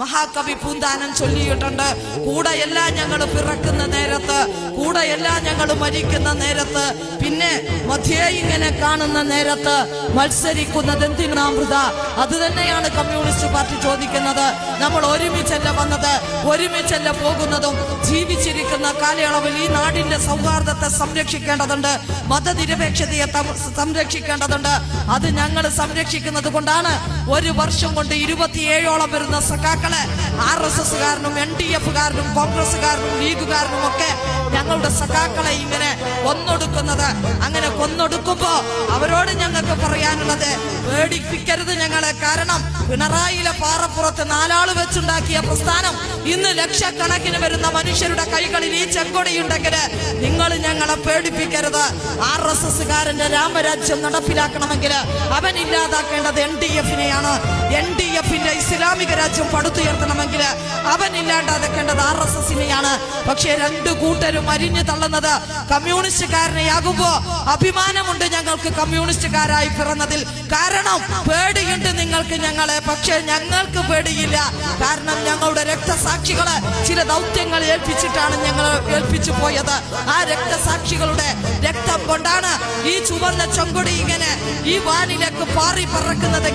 മഹാകവി പൂന്താനം ചൊല്ലിയിട്ടുണ്ട്. കൂടെയെല്ലാം ഞങ്ങൾ പിറക്കുന്ന നേരത്ത് കൂടെയെല്ലാം ഞങ്ങൾ മരിക്കുന്ന നേരത്ത് പിന്നെ മധ്യേ ഇങ്ങനെ കാണുന്ന നേരത്ത് മത്സരിക്കുന്നത് എന്തിനാമൃത? അത് തന്നെയാണ് കമ്മ്യൂണിസ്റ്റ് പാർട്ടി ചോദിക്കുന്നത്. നമ്മൾ ഒരുമിച്ചല്ല വന്നത് ഒരുമിച്ചല്ല പോകുന്നതും ജീവിച്ചിരിക്കുന്ന കാലയളവിൽ ഈ നാടിന്റെ സൗഹാർദ്ദത്തെ സംരക്ഷിക്കേണ്ടതുണ്ട് മതനിരപേക്ഷതയെ സംരക്ഷിക്കേണ്ടതുണ്ട്. അത് ഞങ്ങൾ സംരക്ഷിക്കുന്നത് കൊണ്ടാണ് ഒരു വർഷം കൊണ്ട് ഇരുപത്തിയേഴോളം വരുന്ന സഖാക്കളെ ആർ എസ് എസ്സുകാരനും എൻ ഡി എഫുകാരനും കോൺഗ്രസ്സുകാരനും ലീഗുകാരനും ഒക്കെ ഞങ്ങളുടെ സഖാക്കളെ ഇങ്ങനെ കൊന്നൊടുക്കുന്നത്. അങ്ങനെ കൊന്നൊടുക്കുമ്പോ അവരോട് ഞങ്ങൾക്ക് പറയാനുള്ളത് പേടിപ്പിക്കരുത് ഞങ്ങളെ. കാരണം പിണറായിലെ പാറപ്പുറത്ത് നാലാൾ വെച്ചുണ്ടാക്കിയ പ്രസ്ഥാനം ഇന്ന് ലക്ഷക്കണക്കിന് വരുന്ന മനുഷ്യരുടെ കൈകളിൽ ഈ ചെങ്കൊടിയുണ്ടെങ്കിൽ നിങ്ങൾ ഞങ്ങളെ പേടിപ്പിക്കരുത്. ആർ എസ് എസ്സുകാരന്റെ രാമരാജ്യം നടപ്പിലാക്കണമെങ്കിൽ അവൻ ഇല്ലാതാക്കേണ്ടത് എൻ ഡി എഫിനെയാണ്. എൻ ഡി എഫിന്റെ ഇസ്ലാമിക രാജ്യം പടുത്തുയർത്തണമെങ്കിൽ അവൻ ഇല്ലാണ്ടാക്കേണ്ടത് ആർ എസ് എസിനെയാണ് പക്ഷേ രണ്ടു കൂട്ടരും അരിഞ്ഞു തള്ളുന്നത് കമ്മ്യൂണിസ്റ്റുകാരനെയാകുമ്പോ അഭിമാനമുണ്ട് ഞങ്ങൾക്ക് കമ്മ്യൂണിസ്റ്റുകാരായി പിറന്നതിൽ. കാരണം പേടിയുണ്ട് നിങ്ങൾക്ക് ഞങ്ങളെ പക്ഷേ ഞങ്ങൾക്ക് പേടിയില്ല. കാരണം ഞങ്ങളുടെ രക്തസാക്ഷികളെ ചില ദൗത്യങ്ങൾ ഏൽപ്പിച്ചിട്ടാണ് ഞങ്ങൾ ഏൽപ്പിച്ചു പോയത്. ആ രക്തസാക്ഷികളുടെ രക്തം കൊണ്ടാണ് ഈ ചുവന്ന ചെങ്കൊടി ഇങ്ങനെ ഈ വാനിലേക്ക് പാറി പറക്കുന്നത്.